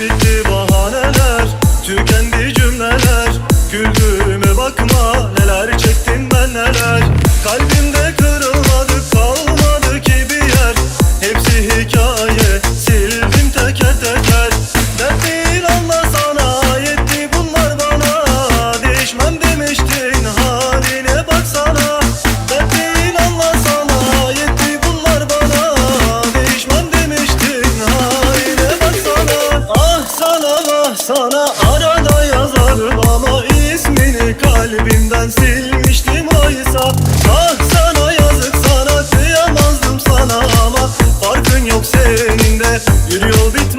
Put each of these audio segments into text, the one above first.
Bitti bahaneler Tükendi cümleler. Güldüğüme bakma Neler çektim ben neler. Kalbimde sana arada yazarım ama ismini kalbimden silmiştim oysa. Ah sana yazık sana kıyamazdım sana ama Farkın yok senin de. Yol bitmez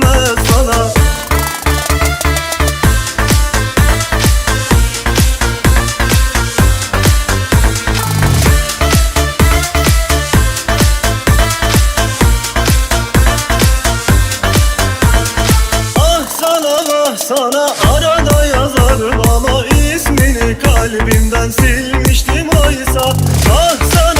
sana arada yazarım ama ismini kalbimden silmiştim oysa. Ah sana